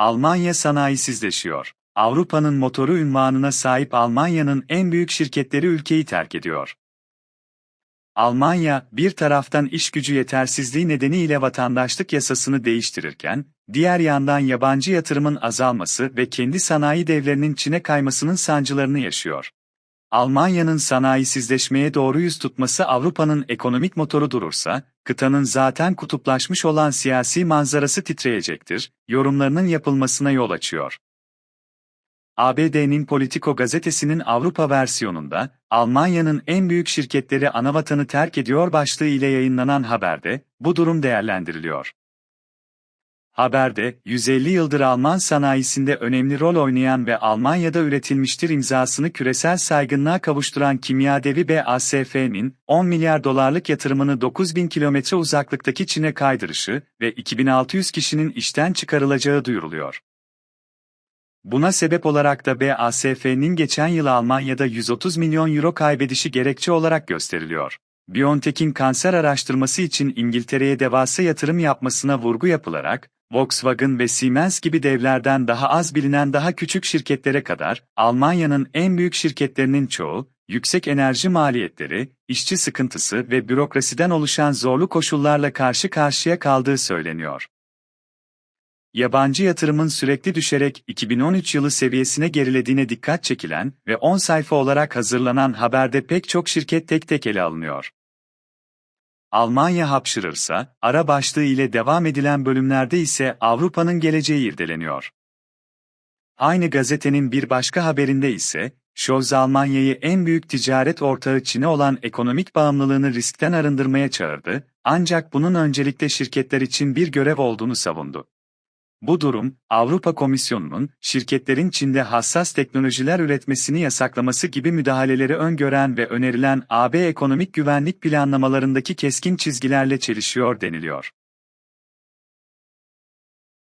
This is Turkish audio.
Almanya sanayisizleşiyor. Avrupa'nın motoru ünvanına sahip Almanya'nın en büyük şirketleri ülkeyi terk ediyor. Almanya, bir taraftan iş gücü yetersizliği nedeniyle vatandaşlık yasasını değiştirirken, diğer yandan yabancı yatırımın azalması ve kendi sanayi devlerinin Çin'e kaymasının sancılarını yaşıyor. Almanya'nın sanayisizleşmeye doğru yüz tutması Avrupa'nın ekonomik motoru durursa, kıtanın zaten kutuplaşmış olan siyasi manzarası titreyecektir, yorumlarının yapılmasına yol açıyor. ABD'nin Politico gazetesinin Avrupa versiyonunda, Almanya'nın en büyük şirketleri anavatanı terk ediyor başlığı ile yayınlanan haberde, bu durum değerlendiriliyor. Haberde, 150 yıldır Alman sanayisinde önemli rol oynayan ve Almanya'da üretilmiştir imzasını küresel saygınlığa kavuşturan kimya devi BASF'nin 10 milyar dolarlık yatırımını 9000 kilometre uzaklıktaki Çin'e kaydırışı ve 2600 kişinin işten çıkarılacağı duyuruluyor. Buna sebep olarak da BASF'nin geçen yıl Almanya'da 130 milyon euro kaybedişi gerekçe olarak gösteriliyor. BioNTech'in kanser araştırması için İngiltere'ye devasa yatırım yapmasına vurgu yapılarak, Volkswagen ve Siemens gibi devlerden daha az bilinen daha küçük şirketlere kadar, Almanya'nın en büyük şirketlerinin çoğu, yüksek enerji maliyetleri, işçi sıkıntısı ve bürokrasiden oluşan zorlu koşullarla karşı karşıya kaldığı söyleniyor. Yabancı yatırımın sürekli düşerek 2013 yılı seviyesine gerilediğine dikkat çekilen ve 10 sayfa olarak hazırlanan haberde pek çok şirket tek tek ele alınıyor. Almanya hapşırırsa, ara başlığı ile devam edilen bölümlerde ise Avrupa'nın geleceği irdeleniyor. Aynı gazetenin bir başka haberinde ise, Scholz Almanya'yı en büyük ticaret ortağı Çin'e olan ekonomik bağımlılığını riskten arındırmaya çağırdı, ancak bunun öncelikle şirketler için bir görev olduğunu savundu. Bu durum, Avrupa Komisyonu'nun şirketlerin Çin'de hassas teknolojiler üretmesini yasaklaması gibi müdahaleleri öngören ve önerilen AB ekonomik güvenlik planlamalarındaki keskin çizgilerle çelişiyor deniliyor.